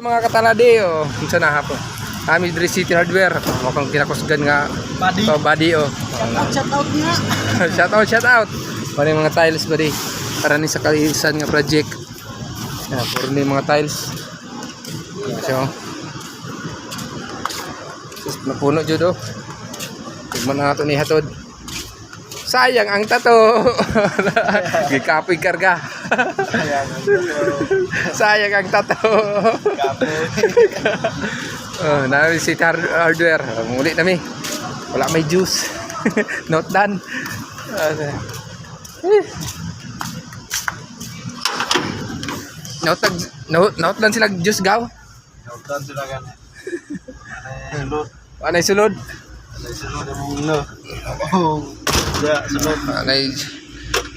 Mga kataladi, oh, unsa na hapon. Kami diri City Hardware, mukhang kinakusgan nga Body. to body oh. Shout out nga. shout out, shout out. Para mga tiles ba di? Para ni sa kalisan nga project. Yeah, puro ni mga tiles. So, sus napuno jud oh. Tigman na nato ni hatod. Sayang ang tato. Gikapoy karga. Sayang ang tato. oh, na si hard- hardware. Muli na mi. Wala may juice. Not done. Nautag, naut, naut lang sila juice gaw. Shoutout sila kan. Sulod. Anay sulod? Sulod ang mundo. Oh. Ya, sulod. Anay,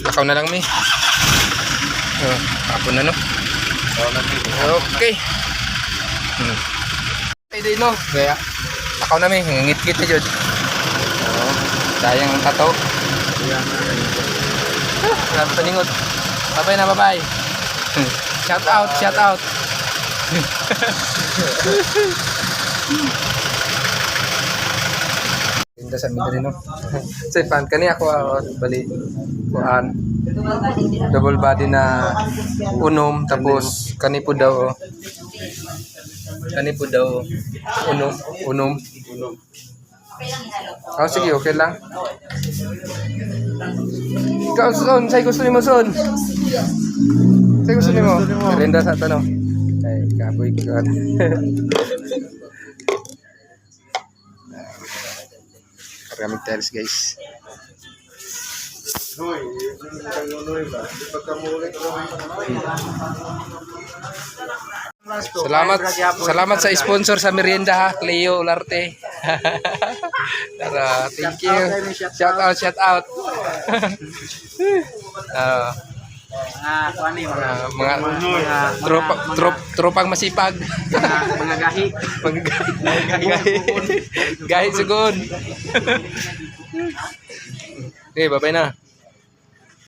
lakaw na lang mi. Oh, hapon na no. Okay. Hmm. Ay, di no. Kaya, lakaw na mi. Ngit-ngit na jud. Oh, sayang ang tato. Yan. Ah, Grabe paningot. Bye-bye na, bye-bye. Hmm. Shout out, shout out. Tinda sa midri no. Sa pan kani ako ah, bali kuan double body na unom tapos kani po daw oh. kani po daw unom unom Oh, sige, okay lang. Ikaw, son, sa'yo gusto mo, son. Sa'yo gusto mo. Merinda sa tanong. Ay, kapoy ka. Maraming tiles, guys. Ko. Salamat, salamat sa sponsor sa merienda ha, Cleo Olarte. Tara, thank you. Shout out, shout out. Ah, Ah, kuan ni mga ah, mga mga tropa, trop, tropang masipag. mga mga gahi. Mga gahi. Gahi. Gahi sugon. Okay, bye-bye na.